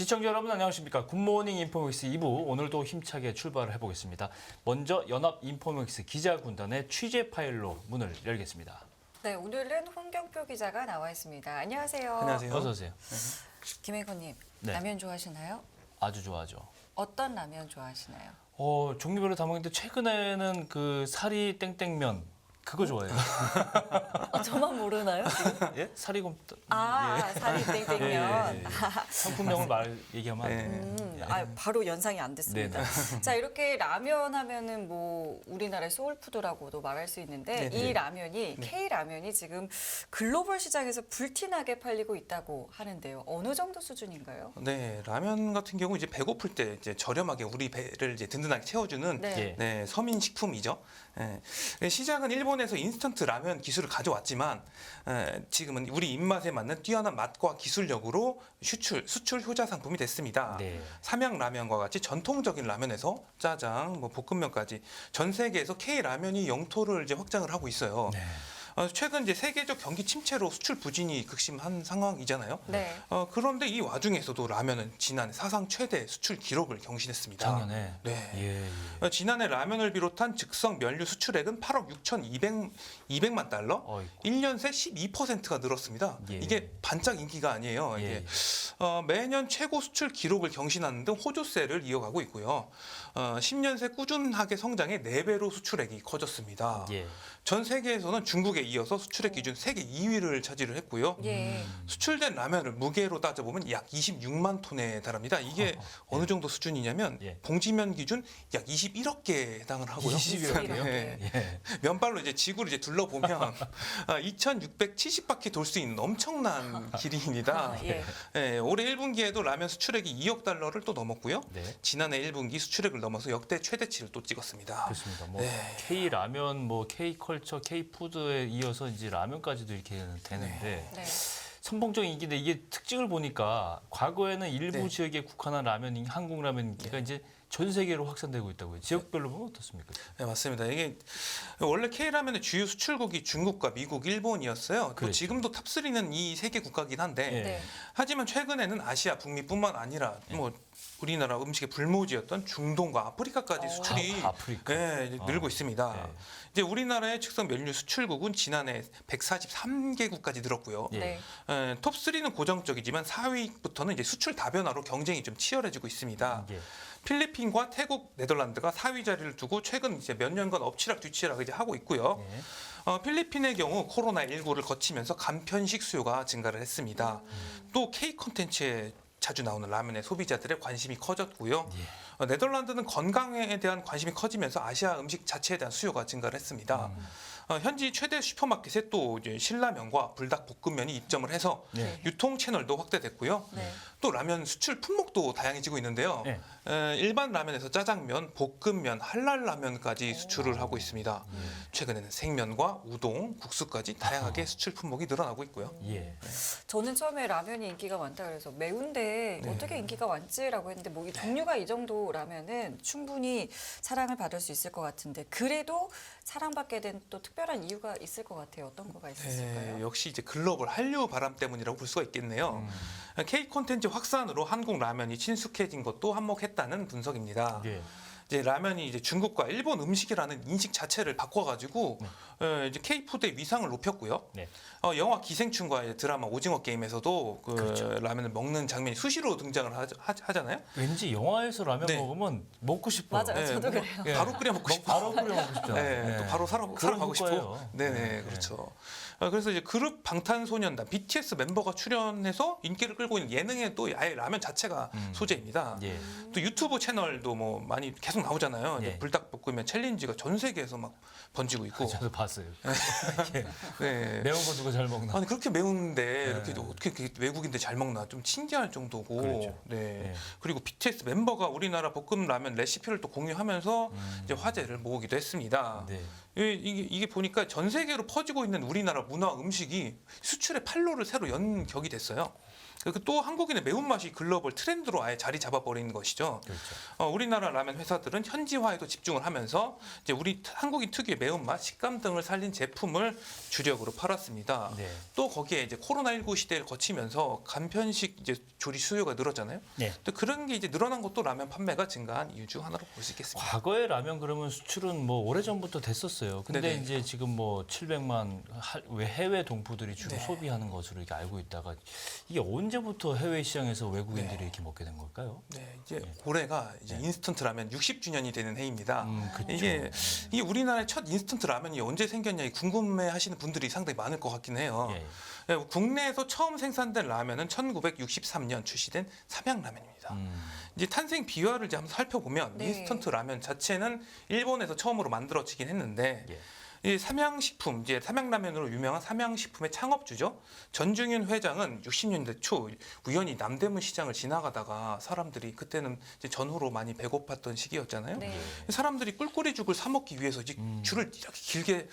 시청자 여러분 안녕하십니까? 굿모닝 인포믹스 2부 오늘도 힘차게 출발을 해보겠습니다. 먼저 연합 인포믹스 기자 군단의 취재 파일로 문을 열겠습니다. 네, 오늘은 홍경표 기자가 나와 있습니다. 안녕하세요. 안녕하세요. 어서 오세요. 김혜건님, 네. 라면 좋아하시나요? 아주 좋아하죠. 어떤 라면 좋아하시나요? 어, 종류별로 다 먹는데 최근에는 그 사리 땡땡면 그거 좋아해요. 아, 저만 모르나요? 예? 사리곰탕. 아, 사리 땡땡면. 예, 예, 예. 상품명을 말 얘기하면 안 네. 돼요. 음, 아, 바로 연상이 안 됐습니다. 자, 이렇게 라면 하면은 뭐 우리나라의 소울푸드라고도 말할 수 있는데 네, 이 네. 라면이 K 라면이 지금 글로벌 시장에서 불티나게 팔리고 있다고 하는데요. 어느 정도 수준인가요? 네, 라면 같은 경우 이제 배고플 때 이제 저렴하게 우리 배를 이제 든든하게 채워주는 네. 예. 네, 서민 식품이죠. 예. 시작은 일본 에서 인스턴트 라면 기술을 가져왔지만 에, 지금은 우리 입맛에 맞는 뛰어난 맛과 기술력으로 수출 수출 효자 상품이 됐습니다. 네. 삼양 라면과 같이 전통적인 라면에서 짜장, 뭐 볶음면까지 전 세계에서 K 라면이 영토를 이제 확장을 하고 있어요. 네. 어, 최근 이제 세계적 경기 침체로 수출 부진이 극심한 상황이잖아요. 네. 어, 그런데 이 와중에서도 라면은 지난해 사상 최대 수출 기록을 경신했습니다. 작년에. 네. 예, 예. 어, 지난해 라면을 비롯한 즉석 면류 수출액은 8억 6,200 200만 달러, 어이구. 1년 새 12%가 늘었습니다. 예. 이게 반짝 인기가 아니에요. 예, 이게 예. 어, 매년 최고 수출 기록을 경신하는 등 호조세를 이어가고 있고요. 어, 10년 새 꾸준하게 성장해 4배로 수출액이 커졌습니다. 예. 전 세계에서는 중국에 이어서 수출액 기준 세계 2위를 차지를 했고요. 예. 수출된 라면을 무게로 따져보면 약 26만 톤에 달합니다. 이게 어느 정도 수준이냐면 예. 봉지면 기준 약 21억 개에 해당을 하고요. 21억 개요? 네. 예. 면발로 이제 지구를 이제 둘러보면 2,670바퀴 돌 수 있는 엄청난 길이입니다. 아, 예. 예, 올해 1분기에도 라면 수출액이 2억 달러를 또 넘었고요. 네. 지난해 1분기 수출액을 넘어서 역대 최대치를 또 찍었습니다. 그렇습니다. 뭐 네. K 라면, 뭐 K 컬처, K 푸드에 이 어서 이제 라면까지도 이렇게 되는데 네. 선봉적인 인기인데 이게 특징을 보니까 과거에는 일부 네. 지역에 국한한 라면 인- 한국 라면 인기가 이제 전 세계로 확산되고 있다고요. 지역별로 보면 어떻습니까? 네, 맞습니다. 이게 원래 K라면의 주요 수출국이 중국과 미국, 일본이었어요. 또 그렇죠. 지금도 탑3는 이 세 개 국가긴 한데 예. 네. 하지만 최근에는 아시아, 북미뿐만 아니라 뭐 우리나라 음식의 불모지였던 중동과 아프리카까지 어. 수출이 아, 아프리카. 예, 어. 늘고 있습니다. 네. 이제 우리나라의 즉석 면류 수출국은 지난해 143개국까지 늘었고요. 예. 네. 예, 톱 3는 고정적이지만 4위부터는 이제 수출 다변화로 경쟁이 좀 치열해지고 있습니다. 예. 필리핀 과 태국, 네덜란드가 4위 자리를 두고 최근 이제 몇 년간 엎치락 뒤치락 이제 하고 있고요. 예. 어, 필리핀의 경우 코로나 19를 거치면서 간편식 수요가 증가를 했습니다. 또 K 콘텐츠에 자주 나오는 라면의 소비자들의 관심이 커졌고요. 예. 어, 네덜란드는 건강에 대한 관심이 커지면서 아시아 음식 자체에 대한 수요가 증가를 했습니다. 음. 어, 현지 최대 슈퍼마켓에 또 이제 신라면과 불닭볶음면이 입점을 해서 네. 유통 채널도 확대됐고요. 네. 또 라면 수출 품목도 다양해지고 있는데요. 네. 에, 일반 라면에서 짜장면, 볶음면, 한랄 라면까지 수출을 하고 있습니다. 최근에는 생면과 우동, 국수까지 다양하게 수출 품목이 늘어나고 있고요. 예. 저는 처음에 라면이 인기가 많다 그래서 매운데 네. 어떻게 인기가 많지라고 했는데 뭐 이 종류가 이 정도 라면은 충분히 사랑을 받을 수 있을 것 같은데 그래도 사랑받게 된 또 특별 한 이유가 있을 것 같아요. 어떤 거가 있었을까요? 네, 역시 이제 글로벌 한류 바람 때문이라고 볼 수가 있겠네요. K 콘텐츠 확산으로 한국 라면이 친숙해진 것도 한몫했다는 분석입니다. 예. 이제 라면이 이제 중국과 일본 음식이라는 인식 자체를 바꿔가지고 어, 이제 K 푸드의 위상을 높였고요. 네. 어, 영화 기생충과의 드라마 오징어 게임에서도 그 그렇죠. 라면을 먹는 장면이 수시로 등장을 하, 잖아요 왠지 영화에서 라면 네. 먹으면 먹고 싶어요. 맞아요. 저도 그래요. 예. 바로 끓여 먹고 먹- 싶어. 바로 끓여 먹고 싶잖아요. 네, 예. 또 바로 살아, 그런 살아가고 싶고. 효과예요. 네네, 네, 그렇죠. 어, 그래서 이제 그룹 방탄소년단 BTS 멤버가 출연해서 인기를 끌고 있는 예능에 또 아예 라면 자체가 소재입니다. 예. 또 유튜브 채널도 뭐 많이 계속 나오잖아요. 예. 불닭볶음면 챌린지가 전 세계에서 막 번지고 있고. 저도 봤어요. 예. 네. 매운 거 누가 잘 먹나? 아니 그렇게 매운데 이렇게 어떻게 이렇게 외국인들 잘 먹나 좀 신기할 정도고. 그렇죠. 네. 네. 그리고 BTS 멤버가 우리나라 볶음 라면 레시피를 또 공유하면서 음. 이제 화제를 모으기도 했습니다. 네. 이- 이게, 이게 보니까 전 세계로 퍼지고 있는 우리나라 문화 음식이 수출의 판로를 새로 연 격이 됐어요. 그또 한국인의 매운맛이 글로벌 트렌드로 아예 자리 잡아버리는 것이죠. 그렇죠. 어, 우리나라 라면 회사들은 현지화에도 집중을 하면서 이제 우리 한국인 특유의 매운맛, 식감 등을 살린 제품을 주력으로 팔았습니다. 네. 또 거기에 이제 코로나19 시대를 거치면서 간편식 이제 조리 수요가 늘었잖아요. 네. 또 그런 게 이제 늘어난 것도 라면 판매가 증가한 이유 중 하나로 볼 수 있겠습니다. 과거에 라면 그러면 수출은 뭐 오래 전부터 됐었어요. 근데 네네. 이제 지금 뭐 700만 할- 왜 해외 동포들이 주로 네. 소비하는 것으로 이렇게 알고 있다가 이게 언제부터 해외 시장에서 외국인들이 네. 이렇게 먹게 된 걸까요? 네, 이제 올해가 이제 인스턴트 라면 60주년이 되는 해입니다. 음, 그쵸. 이게 이 우리나라의 첫 인스턴트 라면이 언제 생겼냐 이 궁금해하시는 분들이 상당히 많을 것 같긴 해요. 예. 예, 국내에서 처음 생산된 라면은 1963년 출시된 삼양라면입니다. 음, 이제 탄생 비화를 이제 한번 살펴보면 네. 인스턴트 라면 자체는 일본에서 처음으로 만들어지긴 했는데 예. 이 삼양식품 이제 삼양라면으로 유명한 삼양식품의 창업주죠 전중윤 회장은 60년대 초 우연히 남대문 시장을 지나가다가 사람들이 그때는 이제 전후로 많이 배고팠던 시기였잖아요. 네. 사람들이 꿀꿀이 죽을 사 먹기 위해서 이제 음. 줄을 이렇게 길게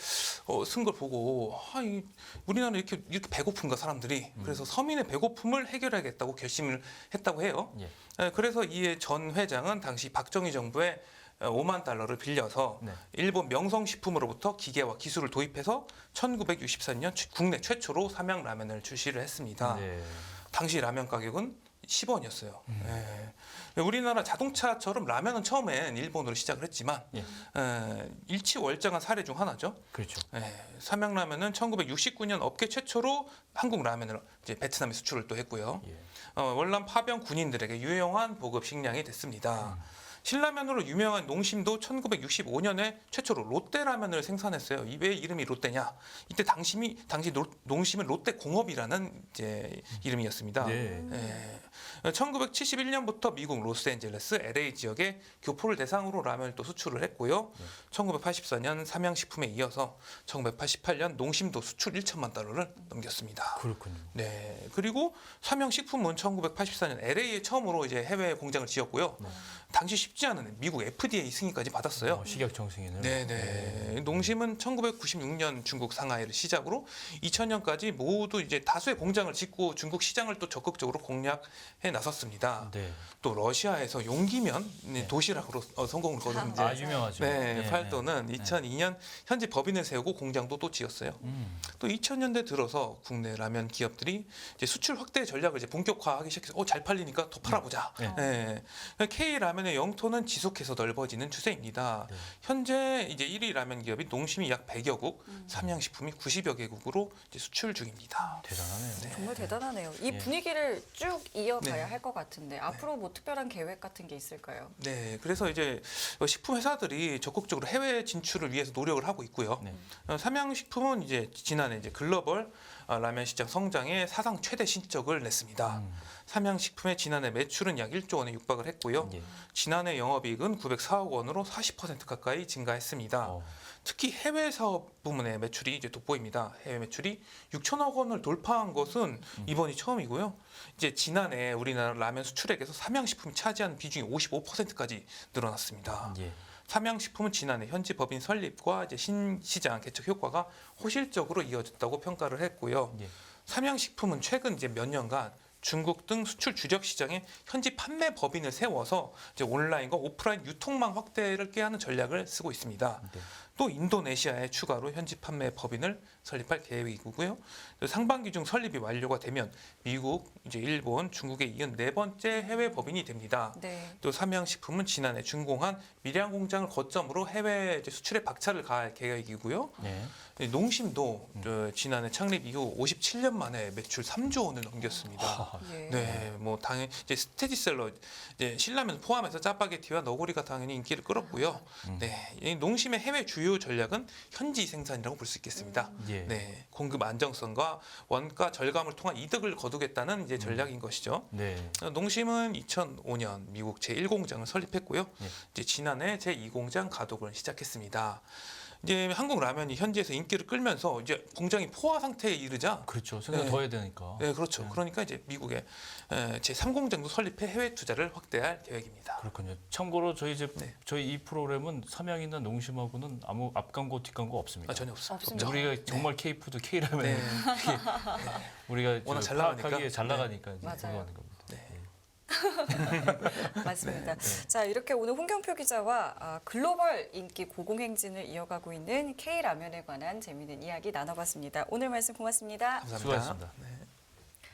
어, 쓴 걸 보고 아, 이 우리나라 이렇게 이렇게 배고픈가 사람들이 음. 그래서 서민의 배고픔을 해결하겠다고 결심을 했다고 해요. 예. 에, 그래서 이에 전 회장은 당시 박정희 정부에 5만 달러를 빌려서 네. 일본 명성식품으로부터 기계와 기술을 도입해서 1964년 국내 최초로 삼양 라면을 출시를 했습니다. 네. 당시 라면 가격은 10원이었어요. 음. 우리나라 자동차처럼 라면은 처음엔 일본으로 시작을 했지만 예. 에, 일치월장한 사례 중 하나죠. 그렇죠. 예, 삼양라면은 1969년 업계 최초로 한국 라면을 이제 베트남에 수출을 또 했고요. 예. 어, 월남 파병 군인들에게 유용한 보급 식량이 됐습니다. 음. 신라면으로 유명한 농심도 1965년에 최초로 롯데라면을 생산했어요. 이왜 이름이 롯데냐? 이때 당심이 당시 노- 농심은 롯데공업이라는 이제 이름이었습니다. 네. 예. 1971년부터 미국 로스앤젤레스 LA 지역에 교포를 대상으로 라면을 또 수출을 했고요. 1984년 삼양식품에 이어서 1988년 농심도 수출 1천만 달러를 넘겼습니다. 그렇군요. 네. 그리고 삼양식품은 1984년 LA에 처음으로 이제 해외 공장을 지었고요. 네. 당시 쉽지 않은 미국 FDA 승인까지 받았어요. 어, 식약청 승인을. 네네. 농심은 1996년 중국 상하이를 시작으로 2000년까지 모두 이제 다수의 공장을 짓고 중국 시장을 또 적극적으로 공략해 나섰습니다. 네. 또 러시아에서 용기면 네. 도시락으로 어, 성공을 거둔 이제 아 유명하죠. 네, 팔도는 2002년 현지 법인을 세우고 공장도 또 지었어요. 음. 또 2000년대 들어서 국내 라면 기업들이 이제 수출 확대 전략을 이제 본격화하기 시작해서 어, 잘 팔리니까 더 팔아보자. 네. 네. K 라면의 영토는 지속해서 넓어지는 추세입니다. 네. 현재 이제 1위 라면 기업이 농심이 약 100여 국, 삼양식품이 90여 개국으로 이제 수출 중입니다. 대단하네요. 네. 정말 대단하네요. 이 예. 분위기를 쭉 이어가야 네. 할것 같은데 앞으로 뭐 특별한 계획 같은 게 있을까요? 네, 그래서 이제 식품 회사들이 적극적으로 해외 진출을 위해서 노력을 하고 있고요. 네. 어, 삼양식품은 이제 지난해 이제 글로벌 어, 라면 시장 성장의 사상 최대 신적을 냈습니다. 음. 삼양식품의 지난해 매출은 약 1조 원에 육박을 했고요. 예. 지난해 영업이익은 904억 원으로 40% 가까이 증가했습니다. 어. 특히 해외 사업 부문의 매출이 이제 돋보입니다. 해외 매출이 6천억 원을 돌파한 것은 이번이 처음이고요. 이제 지난해 우리나라 라면 수출액에서 삼양식품이 차지하는 비중이 55%까지 늘어났습니다. 예. 삼양식품은 지난해 현지 법인 설립과 이제 신시장 개척 효과가 호실적으로 이어졌다고 평가를 했고요. 예. 삼양식품은 최근 이제 몇 년간 중국 등 수출 주력 시장에 현지 판매 법인을 세워서 이제 온라인과 오프라인 유통망 확대를 꾀하는 전략을 쓰고 있습니다. 네. 또 인도네시아에 추가로 현지 판매 법인을 설립할 계획이고요. 또 상반기 중 설립이 완료가 되면 미국, 이제 일본, 중국에 이은 네 번째 해외 법인이 됩니다. 네. 또 삼양식품은 지난해 준공한 밀양 공장을 거점으로 해외 이제 수출에 박차를 가할 계획이고요. 예. 네, 농심도 저 지난해 창립 이후 57년 만에 매출 3조 원을 넘겼습니다. 아, 예. 네, 뭐 당연 이제 스테디셀러 이제 신라면 포함해서 짜파게티와 너구리가 당연히 인기를 끌었고요. 음. 네, 이 농심의 해외 주요 전략은 현지 생산이라고 볼 수 있겠습니다. 예. 네, 공급 안정성과 원가 절감을 통한 이득을 거두겠다는 이제 전략인 것이죠. 네. 어, 농심은 2005년 미국 제1공장을 설립했고요. 예. 이제 지난해 제2공장 가동을 시작했습니다. 이제 한국 라면이 현지에서 인기를 끌면서 이제 공장이 포화 상태에 이르자 그렇죠. 생각 네. 더 해야 되니까. 네, 그렇죠. 네. 그러니까 이제 미국에 제 3공장도 설립해 해외 투자를 확대할 계획입니다. 그렇군요. 참고로 저희 이제 네. 저희 이 프로그램은 삼양이나 농심하고는 아무 앞광고 뒷광고 없습니다. 아, 전혀 없습니다. 우리가 정말 K푸드 K라면 네. 우리가 워낙 저잘 나가니까. 잘 네. 나가니까 이제 맞아요. 그거 하는 겁니다. 맞습니다. 네. 자 이렇게 오늘 홍경표 기자와 아, 글로벌 인기 고공행진을 이어가고 있는 K 라면에 관한 재미있는 이야기 나눠봤습니다. 오늘 말씀 고맙습니다. 감사합니다. 수고하셨습니다. 네.